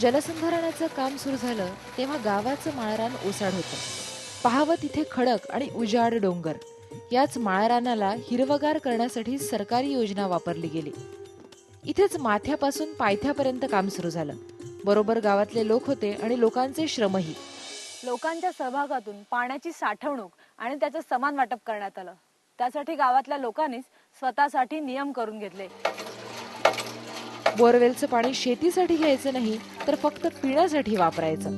जलसंधारणाचं काम सुरू झालं तेव्हा गावाचं माळरान ओसाड होतं. पहावं तिथे खडक आणि उजाड डोंगर. याच माळरानाला हिरवगार करण्यासाठी सरकारी योजना वापरली गेली. इथेच माथ्यापासून पायथ्यापर्यंत काम सुरू झालं. बरोबर गावातले लोक होते आणि लोकांचे श्रमही. लोकांच्या सहभागातून पाण्याची साठवणूक आणि त्याचं समान वाटप करण्यात आलं. त्यासाठी गावातल्या लोकांनीच स्वतःसाठी नियम करून घेतले. बोरवेलचं पाणी शेतीसाठी घ्यायचं नाही तर फक्त पिण्यासाठी वापरायचं.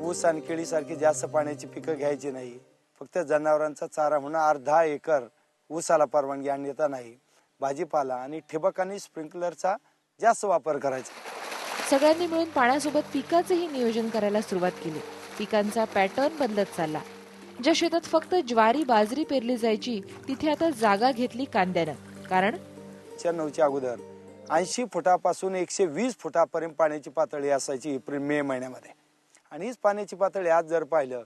ऊस आणि केळीसारखी जास्त पाण्याची पिकं घ्यायची नाही. फक्त जनावरांचा चारा म्हणून अर्धा एकर ऊसाला परवानगी आणता नाही. भाजीपाला आणि ठिबक आणि स्प्रिंकलरचा जास्त वापर करायचा. सगळ्यांनी मिळून पाण्यासोबत पिकाचंही नियोजन करायला सुरुवात केली. पिकांचा पॅटर्न बदलत चालला. ज्या शेतात फक्त ज्वारी बाजरी पेरली जायची तिथे आता जागा घेतली कांद्यानं. कारण? नऊच्या अगोदर ऐंशी फुटापासून एकशे वीस फुटापर्यंत पाण्याची पातळी असायची एप्रिल मे महिन्यामध्ये. आणि हीच पाण्याची पातळी आज जर पाहिलं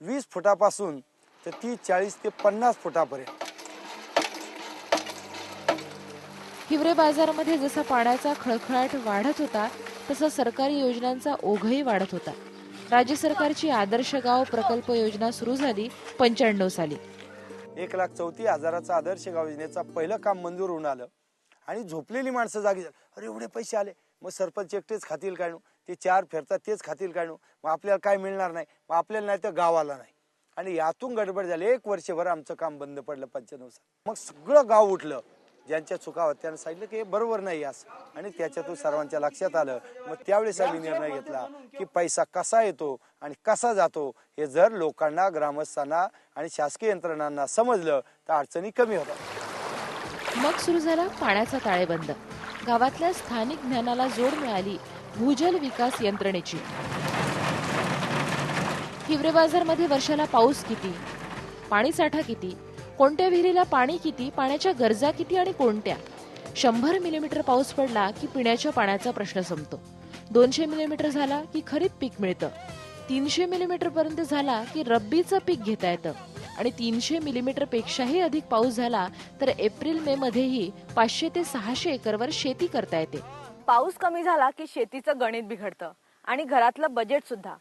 वीस फुटापासून तर ती चाळीस ते पन्नास फुटापर्यंत. हिवरे बाजारामध्ये जसा पाण्याचा खळखळाट वाढत होता तसा सरकारी योजनांचा ओघही वाढत होता. राज्य सरकारची आदर्श गाव प्रकल्प योजना सुरू झाली पंच्याण्णव साली. एक लाख चौतीस हजाराचा आदर्श गाव योजनेचा पहिलं काम मंजूर होऊन आलं. आणि झोपलेली माणसं जागी झाली. अरे एवढे पैसे आले. मग सरपंच एकटेच खातील काय नो? ते चार फिरतात तेच खातील काय नो? मग आपल्याला काय मिळणार नाही? मग आपल्याला नाही तर गावाला नाही. आणि यातून गडबड झाली. एक वर्षभर आमचं काम बंद पडलं पंच्याण्णव साल. मग सगळं गाव उठलं. ज्यांच्या चुका होत्या त्यांना सांगितलं की हे बरोबर नाही असं. आणि त्याच्यातून सर्वांच्या लक्षात आलं. मग त्यावेळेस आम्ही निर्णय घेतला की पैसा कसा येतो आणि कसा जातो हे जर लोकांना ग्रामस्थांना आणि शासकीय यंत्रणांना समजलं तर अडचणी कमी होतात. मग सुरू झाला पाण्याचा ताळेबंद गावातल्या स्थानिक ज्ञानाला जोड मिळाली भूजल विकास यंत्रणेची. हिवरे बाजारमध्ये वर्षाला पाऊस किती? पाणी साठा किती? कोणत्या विहिरीला पाणी किती पाण्याच्या गरजा किती आणि कोणत्या? शंभर मिलीमीटर पाऊस पडला की पिण्याच्या पाण्याचा प्रश्न संपतो. दोनशे मिलीमीटर झाला की खरीप पीक मिळतं. तीनशे मिलीमीटर पर्यंत झाला की रब्बीचं पीक घेता येतं. आणि तीनशे मिलीमीटर पेक्षाही अधिक पाऊस झाला तर एप्रिल मे मध्येही पाचशे ते सहाशे एकरवर शेती करता येते. पाऊस कमी झाला की शेतीचं गणित बिघडतं आणि घरातलं बजेट सुद्धा.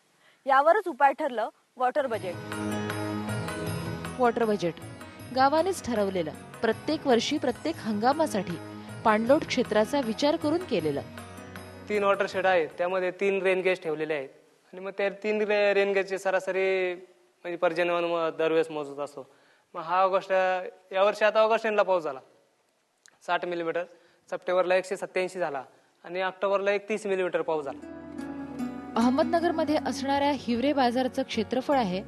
यावरच उपाय ठरलं वॉटर बजेट वॉटर बजेट गावानेच ठरवलेलं. प्रत्येक वर्षी प्रत्येक हंगामासाठी पाणलोट क्षेत्राचा विचार करून केलेलं. तीन वॉटर शेड आहेत. त्यामध्ये तीन रेन गेज ठेवलेले आहेत. आणि मग त्या तीन रे रेन गेजची सरासरी म्हणजे पर्जन्यमान दरवेळेस मोजत असतो. मग हा ऑगस्ट यावर्षी आता ऑगस्ट एंडला पाऊस झाला. साठ मिलीमीटर सप्टेंबरला एकशे सत्याऐंशी झाला. आणि ऑक्टोबरला एक तीस मिलीमीटर पाऊस झाला. अहमदनगरमध्ये असणाऱ्या हिवरे बाजारचं क्षेत्रफळ आहे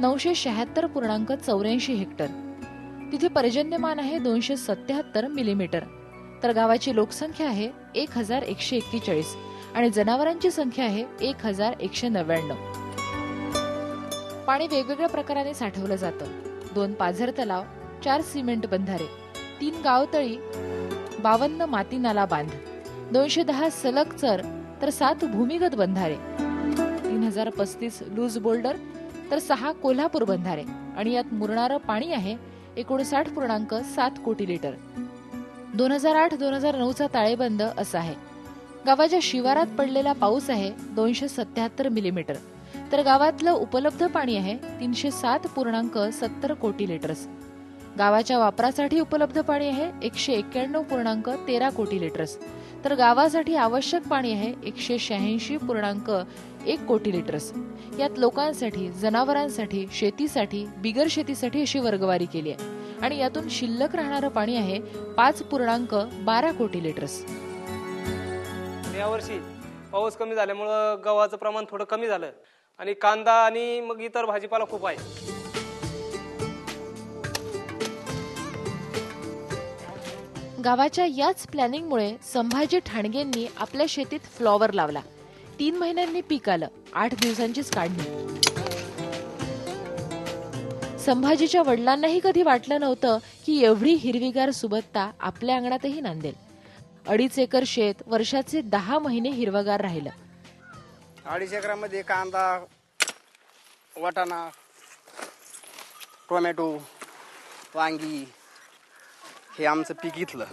नऊशे शहात्तर पूर्णांक चौऱ्याऐंशी हेक्टर. तिथे पर्जन्यमान आहे दोनशे सत्याहत्तर मिलीमीटर. तर गावाची लोकसंख्या आहे एक हजार एकशे एक्केचाळीस आणि जनावरांची संख्या आहे एक हजार एकशे नव्याण्णव. पाणी वेगवेगळ्या प्रकाराने साठवलं जातं. दोन पाझर तलाव चार सिमेंट बंधारे तीन गावतळी बावन्न माती नाला बांध दोनशे दहा सलग चर तर सात भूमिगत बंधारे तीन हजार पस्तीस लूज बोल्डर तर सहा कोल्हापूर बंधारे आणि यात मुरणारं पाणी आहे एकोणसाठ पूर्णांक सात कोटी लिटर. दोन हजार आठ दोन हजार नऊचा ताळेबंद असा आहे. गावाच्या शिवारात पडलेला पाऊस आहे दोनशे सत्याहत्तर मिलीमीटर तर गावातलं उपलब्ध पाणी आहे तीनशे सात पूर्णांक सत्तर कोटी लिटर्स गावाच्या वापरासाठी उपलब्ध पाणी आहे एकशे एक्क्याण्णव पूर्णांक तेरा कोटी लिटर्स तर गावासाठी आवश्यक पाणी आहे एकशे शहाऐंशी पूर्णांक एक कोटी लिटर्स. यात लोकांसाठी जनावरांसाठी शेतीसाठी बिगर शेतीसाठी अशी वर्गवारी केली आहे. आणि यातून शिल्लक राहणारं पाणी आहे पाच पूर्णांक बारा कोटी लिटर्स. यावर्षी पाऊस कमी झाल्यामुळं गव्हाचं प्रमाण थोडं कमी झालं. आणि कांदा आणि मग इतर भाजीपाला खूप आहे. गावाच्या याच प्लॅनिंगमुळे संभाजी ठाणगेंनी आपल्या शेतीत फ्लॉवर लावला. तीन महिन्यांनी पीक आलं आठ दिवसांचीच काढणी संभाजीच्या वडिलांनाही कधी वाटलं नव्हतं की एवढी हिरवीगार सुबत्ता आपल्या अंगणातही नांदेल. अडीच एकर शेत वर्षाचे दहा महिने हिरवगार राहिलं. अडीच एकरामध्ये कांदा वाटाणा टोमॅटो वांगी हे आमचं पीक इथलं.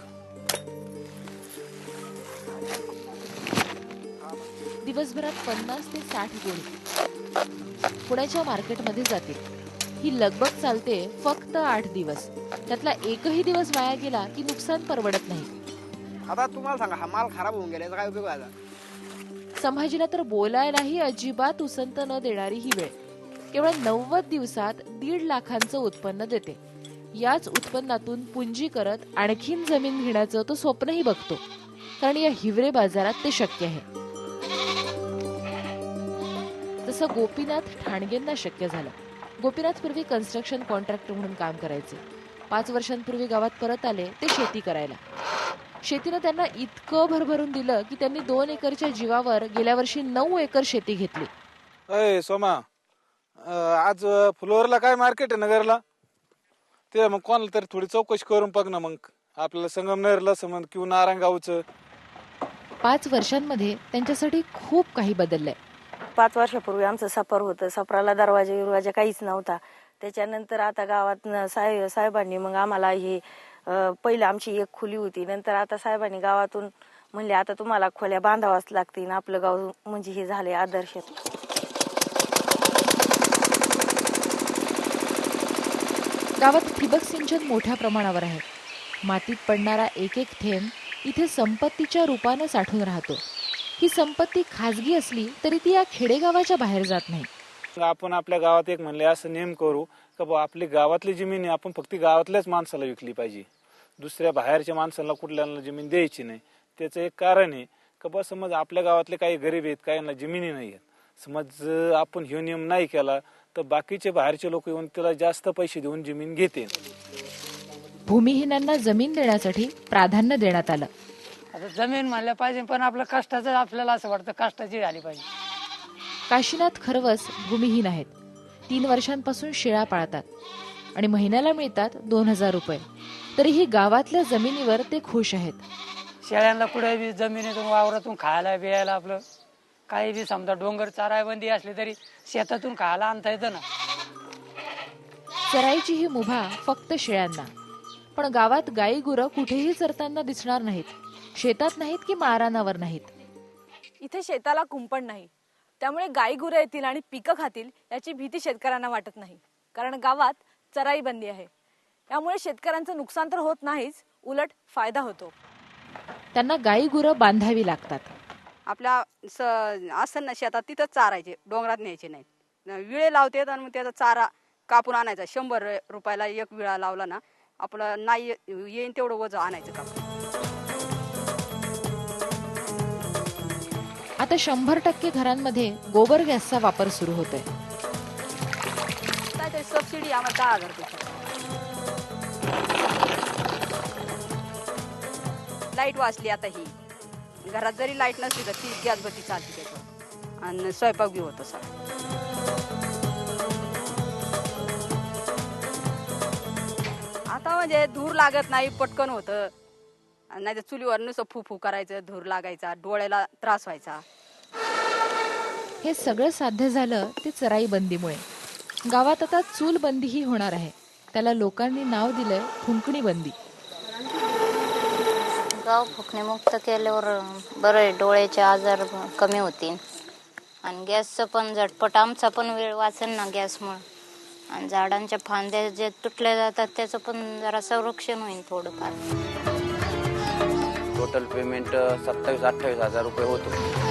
दिवसभरात पन्नास ते साठ गुण पुण्याच्या मार्केटमध्ये जातील. ही लगबग चालते फक्त आठ दिवस. त्यातला एकही दिवस वाया गेला की नुकसान परवडत नाही. आता तुम्हाला सांगा हा माल खराब होऊन गेला काय उपयोग संभाजीला तर बोलायलाही अजिबात उसंत न देणारी ही वेळ. केवळ नव्वद दिवसात दीड लाखांचं उत्पन्न देते. याच उत्पन्नातून पुंजी करत आणखीन जमीन घेण्याचं तो स्वप्नही बघतो. कारण या हिवरे बाजारात ते शक्य आहे. तसं गोपीनाथ ठाणगेंना शक्य झालं. गोपीनाथ पूर्वी कन्स्ट्रक्शन कॉन्ट्रॅक्टर म्हणून काम करायचे. पाच वर्षांपूर्वी गावात परत आले ते शेती करायला. शेतीनं त्यांना इतकं भरभरून दिलं की त्यांनी दोन एकरच्या जीवावर गेल्या वर्षी नऊ एकर शेती घेतली. अय सोमा आज फुलोवरला काय मार्केट आहे नगरला? ते मग कोणाला तरी थोडी चौकशी करून बघ ना मग. आपल्याला संगमनेरला समज किंवा नारायणगावचं. पाच वर्षांमध्ये त्यांच्यासाठी खूप काही बदललंय. पाच वर्षापूर्वी आमचं सफर होतं. सफराला दरवाजा विरवाजा काहीच नव्हता. त्याच्यानंतर आता गावात साहेब साहेबांनी मग आम्हाला हे पहिलं आमची एक खोली होती. नंतर आता साहेबांनी गावातून म्हणले आता तुम्हाला खोल्या बांधावाच लागतील. आपलं गाव म्हणजे हे झाले आदर्श. गावात ठिबक सिंचन मोठ्या प्रमाणावर आहे. मातीत पडणारा एक एक थेंब इथे संपत्तीच्या रूपानं साठून राहतो. ही संपत्ती खाजगी असली तरी ती या खेडेगावाच्या बाहेर जात नाही. आपण आपल्या गावात एक म्हणले असं नेम करू का बुवा आपली गावातली जमीन आहे आपण फक्त गावातल्याच माणसाला विकली पाहिजे. दुसऱ्या बाहेरच्या माणसाला कुठल्याला जमीन द्यायची नाही. त्याचं एक कारण आहे का बा समज आपल्या गावातले काही गरीब आहेत काहींना जमिनी नाही आहेत. समज आपण ह्यो नियम नाही केला तर बाकीचे बाहेरचे लोक येऊन त्याला जास्त पैसे देऊन जमीन घेते. भूमिहीनांना जमीन देण्यासाठी प्राधान्य देण्यात आलं. आता जमीन म्हणलं पाहिजे पण आपलं कष्टाचं आपल्याला असं वाटतं कष्टाची झाली पाहिजे. काशीनाथ खरवस भूमिहीन आहेत. तीन वर्षांपासून शेळ्या पाळतात आणि महिन्याला मिळतात दोन हजार रुपये. तरीही गावातल्या जमिनीवर ते खुश आहेत. शेळ्यांना कुठे बी जमिनीतून वावरातून खायला बियायला आपलं काही बी समजा डोंगर चारायबंदी असली तरी शेतातून खायला आणता येतं ना. चराईची ही मुभा फक्त शेळ्यांना. पण गावात गाई गुरं कुठेही चरताना दिसणार नाहीत. शेतात नाहीत की मारानावर नाहीत. इथे शेताला कुंपण नाही. त्यामुळे गाई गुरं येतील आणि पिकं खातील याची भीती शेतकऱ्यांना वाटत नाही. कारण गावात चराई बंदी आहे. त्यामुळे शेतकऱ्यांचं नुकसान तर होत नाहीच उलट फायदा होतो. त्यांना गाई गुरं बांधावी लागतात. आपल्या स असं ना शेतात तिथंच चारायचे डोंगरात न्यायचे नाही विळे लावतात आणि मग त्याचा चारा कापून आणायचा. शंभर रुपयाला एक विळा लावला ना आपलं नाही येईन तेवढं वजन आणायचं कापून. आता शंभर टक्के घरांमध्ये गोबर गॅसचा वापर सुरू होतोय. काहीतरी सबसिडी आम्हाला दहा हजार रुपये लाइट वाचली आता ही. घरात जरी लाइट नसली तर ती गॅस बत्ती चालते त्याच्यावर. आणि स्वयंपाक बी होतो सर आता म्हणजे धूर लागत नाही पटकन होतं. नाही तर चुलीवर नुसतं फुफू करायचं धूर लागायचा डोळ्याला त्रास व्हायचा. हे सगळं साध्य झालं ते चराई बंदीमुळे. गावात आता चूल बंदीही होणार आहे. त्याला लोकांनी नाव दिलंय फुंकणी बंदी. गाव फुकणीमुक्त केल्यावर बरं आहे डोळ्याचे आजार कमी होतील. आणि गॅसचं पण झटपट आमचा पण वेळ वाचेल ना गॅसमुळं. आणि झाडांच्या फांद्या जे तुटल्या जातात त्याचं पण जरा संरक्षण होईल थोडंफार. टोटल पेमेंट सत्तावीस अठ्ठावीस हजार रुपये होतो.